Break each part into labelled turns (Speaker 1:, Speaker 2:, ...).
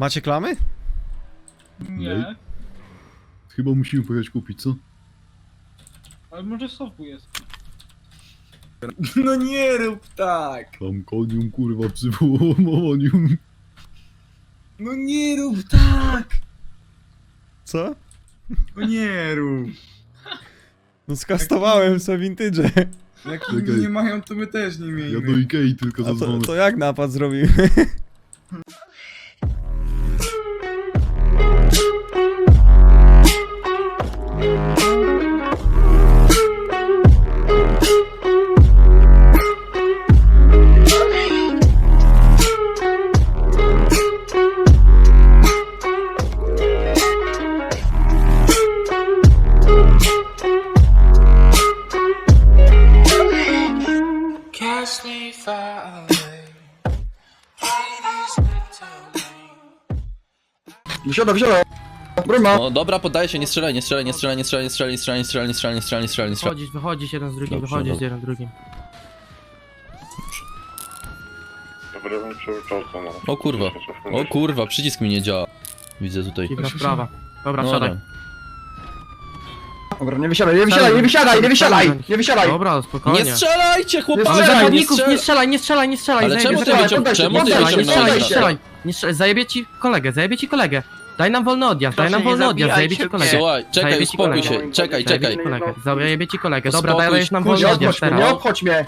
Speaker 1: Macie klamy?
Speaker 2: Nie,
Speaker 3: Chyba musimy pojechać kupić, co?
Speaker 2: ale może w sofu jest.
Speaker 4: No nie rób tak!
Speaker 3: Tam konium kurwa psywołomonium.
Speaker 4: No nie rób tak!
Speaker 1: Co?
Speaker 4: No nie rób!
Speaker 1: No skastowałem sobie vintage.
Speaker 4: Jak
Speaker 3: Czekaj.
Speaker 4: inni nie mają, to my też nie
Speaker 3: Ja
Speaker 4: miejmy.
Speaker 3: do Ikei tylko
Speaker 1: A to,
Speaker 3: zadzwonię.
Speaker 1: to jak napad zrobimy?
Speaker 5: me.
Speaker 3: Wysiada, wysiada! Brama!
Speaker 6: No dobra, poddaję się, nie strzelaj, nie strzelaj, nie strzelaj, nie strzelaj, nie strzelaj, nie strzelaj, nie strzelaj, nie strzelaj, nie strzelaj, nie strzelaj, nie strzelaj.
Speaker 7: Wychodzisz, wychodzisz jeden z drugim,
Speaker 6: Dobrze,
Speaker 7: wychodzisz
Speaker 6: dobrze.
Speaker 7: jeden z drugim.
Speaker 6: O kurwa, o kurwa, przycisk mi nie działa. Widzę tutaj.
Speaker 7: Dziwna sprawa. Dobra,
Speaker 6: No
Speaker 7: siadaj.
Speaker 6: dobra.
Speaker 3: Dobra, nie wysiadaj, nie wysiadaj, nie wysiadaj, nie wysiadaj! Nie wysiadaj!
Speaker 7: Dobra, spokojnie.
Speaker 6: Nie strzelajcie, chłopaki!
Speaker 7: Ale
Speaker 3: strzelaj,
Speaker 6: nie
Speaker 7: nie
Speaker 6: strzel-
Speaker 7: strzelaj, nie strzelaj, nie strzelaj.
Speaker 6: Ale czemu ty
Speaker 7: zajebie.
Speaker 6: wycią-
Speaker 3: poddaj się,
Speaker 6: czemu ty
Speaker 3: poddaj się,
Speaker 7: Nie strzelaj, nie
Speaker 6: wyciągnąłeś?
Speaker 7: strzelaj, nie strzelaj. Nie strzelaj, zajebie ci kolegę, zajebie ci kolegę. Daj nam wolny odjazd, daj nam wolny odjazd, zajebie ci kolegę.
Speaker 6: Słuchaj, czekaj,
Speaker 7: Zajebie ci
Speaker 6: uspokój
Speaker 7: kolegę.
Speaker 6: się, czekaj,
Speaker 7: Zajebie
Speaker 6: czekaj.
Speaker 7: ci kolegę, zajebie ci kolegę. Dobra,
Speaker 6: Uspokój
Speaker 7: dajesz
Speaker 6: się,
Speaker 7: nam wolny
Speaker 6: nie
Speaker 7: odjazd
Speaker 6: obchodź mnie,
Speaker 7: teraz.
Speaker 6: nie
Speaker 3: obchodź mnie!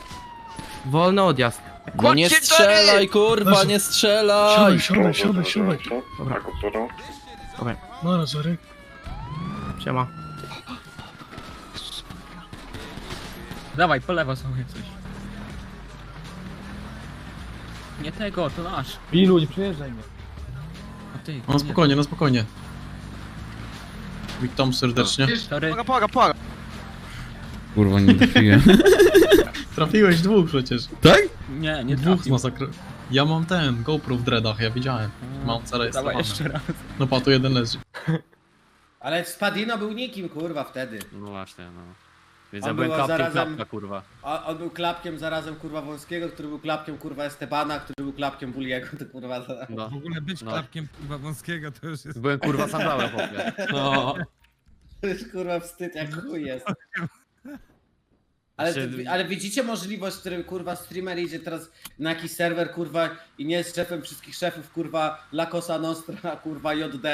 Speaker 7: Wolny odjazd.
Speaker 6: No nie strzelaj, kurwa, nie strzelaj!
Speaker 2: siadaj, siadaj, siadaj.
Speaker 7: Dobra. Dobra.
Speaker 2: No razory.
Speaker 7: Siema.
Speaker 8: Dawaj, po lewo sobie coś. Nie tego, to nasz.
Speaker 2: Bilu, nie przejeżdżaj mnie.
Speaker 8: Ty,
Speaker 9: No spokojnie, no spokojnie. Witam serdecznie.
Speaker 8: Sorry.
Speaker 9: Kurwa, nie trafiłem. Trafiłeś dwóch przecież.
Speaker 8: Nie, nie
Speaker 9: dwóch
Speaker 8: trafił.
Speaker 9: masakr. Ja mam ten, GoPro w dreadach, ja widziałem. Mam
Speaker 8: Dawaj jeszcze
Speaker 9: zarejestrowane.
Speaker 8: raz.
Speaker 9: No pa, tu jeden leży.
Speaker 10: Ale Spadino był nikim, kurwa, wtedy.
Speaker 8: No właśnie, no. Więc
Speaker 10: On
Speaker 8: ja byłem
Speaker 10: był
Speaker 8: klapkiem
Speaker 10: zarazem-
Speaker 8: klapka, kurwa.
Speaker 10: A on był klapkiem zarazem, kurwa, Wąskiego, który był klapkiem, kurwa, Estebana, który był klapkiem Buliego, to kurwa...
Speaker 8: No.
Speaker 11: W ogóle być
Speaker 8: No.
Speaker 11: klapkiem kurwa wąskiego to już jest...
Speaker 8: Byłem kurwa sandałem, chłopie.
Speaker 9: No.
Speaker 10: To jest, kurwa, wstyd, jak chuj jest. Ale,
Speaker 8: Znaczy-
Speaker 10: ale widzicie możliwość, w którym, kurwa, streamer idzie teraz na jakiś serwer, kurwa, i nie jest szefem wszystkich szefów, kurwa, La Cosa Nostra, kurwa, JD,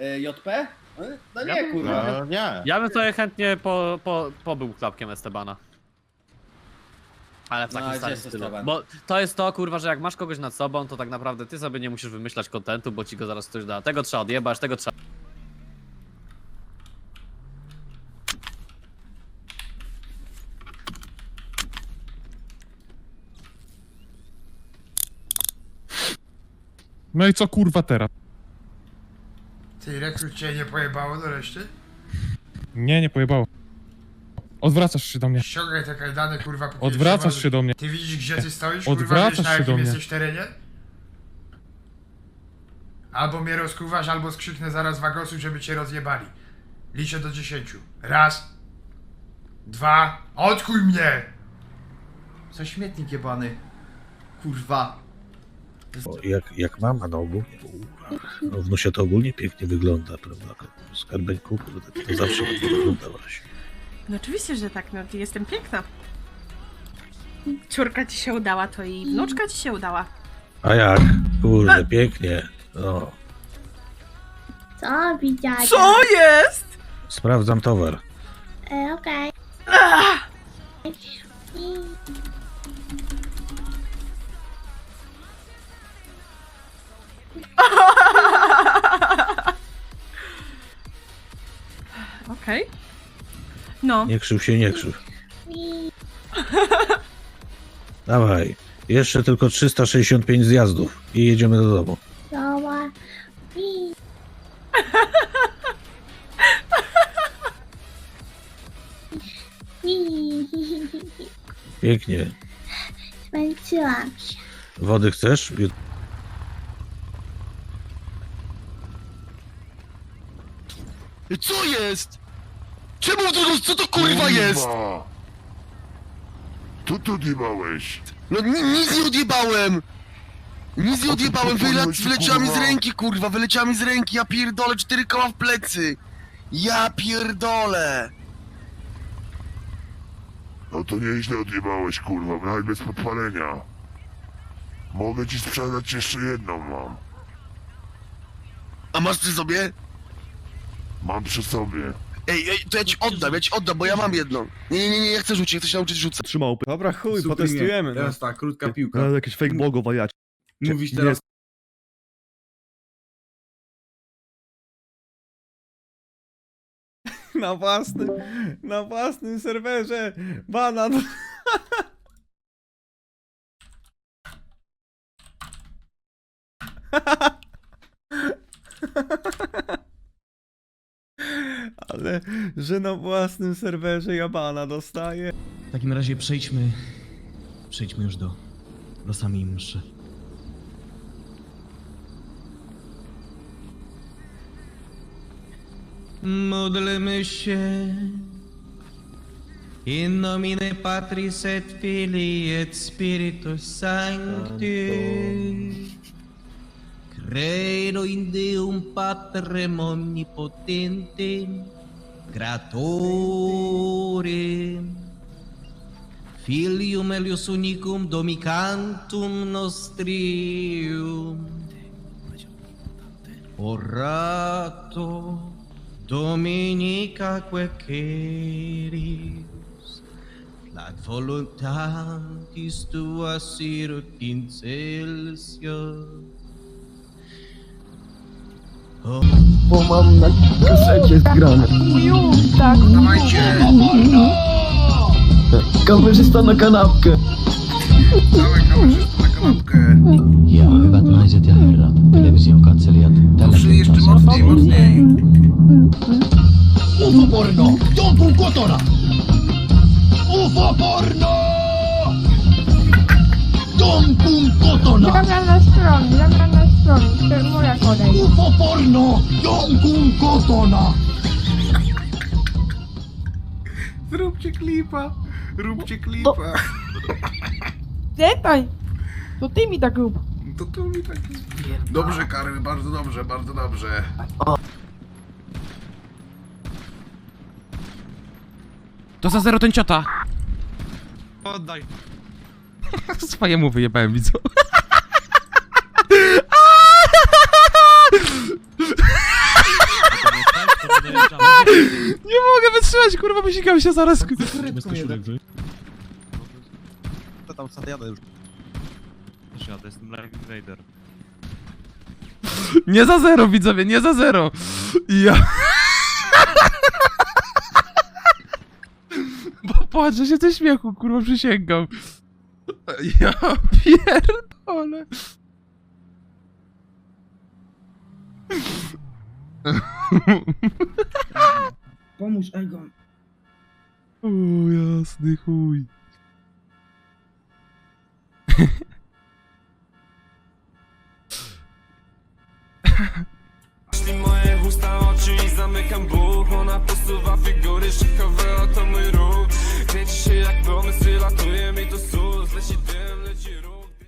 Speaker 10: y, JP? No, No nie, kurwa.
Speaker 1: nie.
Speaker 8: Ja bym sobie chętnie po, po, pobył klapkiem Estebana. Ale w
Speaker 10: No,
Speaker 8: takim
Speaker 10: a gdzie
Speaker 8: starym
Speaker 10: jest
Speaker 8: stylu.
Speaker 10: Esteban?
Speaker 8: Bo to jest to, kurwa, że jak masz kogoś nad sobą, to tak naprawdę ty sobie nie musisz wymyślać kontentu, bo ci go zaraz ktoś da. Tego trzeba odjebać, tego trzeba...
Speaker 11: No i co kurwa teraz?
Speaker 5: Ty, rekrut cię nie pojebało do reszty?
Speaker 11: Nie, nie pojebało. Odwracasz się do mnie.
Speaker 5: Ściągaj te kajdany, kurwa,
Speaker 11: Odwracasz się do mnie.
Speaker 5: Ty widzisz, gdzie ty stoisz, kurwa,
Speaker 11: Odwracasz
Speaker 5: wiesz, na
Speaker 11: się
Speaker 5: jakim
Speaker 11: do mnie.
Speaker 5: jesteś terenie? Albo mnie rozkuwasz, albo skrzyknę zaraz wagosu, żeby cię rozjebali. Liczę do dziesięciu. Raz. Dwa. Odkuj mnie!
Speaker 4: Co śmietnik jebany. Kurwa.
Speaker 12: Jak, jak mama na ogólnie, no wnusia to ogólnie pięknie wygląda, prawda? Skarbeńku, kurde, to zawsze ładnie wyglądałaś.
Speaker 13: No oczywiście, że tak, no jestem piękna. Córka ci się udała, to i wnuczka ci się udała.
Speaker 12: A jak? Kurde, pięknie. No,
Speaker 13: Co widziałeś? Co jest?
Speaker 12: sprawdzam towar.
Speaker 13: E, okej. Okej. No.
Speaker 12: Nie krzyw się, nie krzyw. Dawaj, jeszcze tylko 365 zjazdów i jedziemy do domu. Pięknie.
Speaker 13: Zmęczyłam się.
Speaker 12: Wody chcesz?
Speaker 1: Co jest? Czemu to, co to kurwa jest?
Speaker 5: Tu tu odjebałeś.
Speaker 1: No ni- nic nie odjebałem! Nic nie odjebałem, wyla, wyleciała mi z ręki, kurwa, wyleciała mi z ręki, ja pierdolę, cztery koła w plecy. Ja pierdolę.
Speaker 14: No to nieźle odjebałeś, kurwa, nawet bez podpalenia. Mogę ci sprzedać jeszcze jedną mam.
Speaker 1: A masz przy sobie?
Speaker 14: Mam przy sobie.
Speaker 1: Ej, ej, to ja ci oddam, ja ci oddam, bo ja mam jedną. Nie, nie, nie, nie, ja chcę rzucić, ja chcę się nauczyć rzucać.
Speaker 15: Trzymał.
Speaker 4: Dobra, chuj, potestujemy. Teraz tak, krótka piłka.
Speaker 15: jakieś fake blogo wariacie.
Speaker 4: Mówisz
Speaker 15: nie-
Speaker 4: teraz... Na własnym, na własnym serwerze banan. Że na własnym serwerze ja bana dostaję.
Speaker 9: W takim razie przejdźmy... Przejdźmy już do... do samej mszy. Módlmy się in nomine Patris et Filii et Spiritus Sancti Credo in Deum Patrem Omnipotentem gratore. Filium Elius unicum domicantum nostrium. Orato Dominica queceris, La voluntantis tua sirut in Celsius. Oh.
Speaker 15: Bo mam na kasecie zgrane.
Speaker 16: Dawajcie!
Speaker 15: Kamerzysta na kanapkę.
Speaker 16: Dawaj kamerzysta na kanapkę.
Speaker 9: Ja, hyvät naiset ja herrat, television katselijat,
Speaker 16: Trzy jeszcze mocniej, mocniej.
Speaker 14: UFO porno! Jonkun kotona! UFO porno! Jonkun kotona!
Speaker 17: Zabrana stron, zabrana moja kolej.
Speaker 14: UFO porno! Jonkun kotona!
Speaker 16: Zróbcie klipa. Róbcie klipa.
Speaker 17: Czekaj! To ty mi tak rób.
Speaker 16: To to mi tak... Dobrze, Karol, bardzo dobrze, bardzo dobrze.
Speaker 18: To za zero ten ciota. Oddaj. Swojemu wyjebałem, widzę. Nie mogę wytrzymać, kurwa, wysikam się zaraz.
Speaker 2: To tam co jadę już.
Speaker 19: Ja to jestem Live Raider.
Speaker 18: Nie za zero, widzowie, nie za zero. Ja... Bo płaczę się ze śmiechu, kurwa, przysięgam. Ja pierdolę.
Speaker 2: Pomóż Egon.
Speaker 18: O jasny chuj.
Speaker 20: Jeśli moje usta, oczy i zamykam buch Ona posuwa figury, szykowe oto mój ruch Kręci się jak pomysł, latuje mi to sus Leci dym,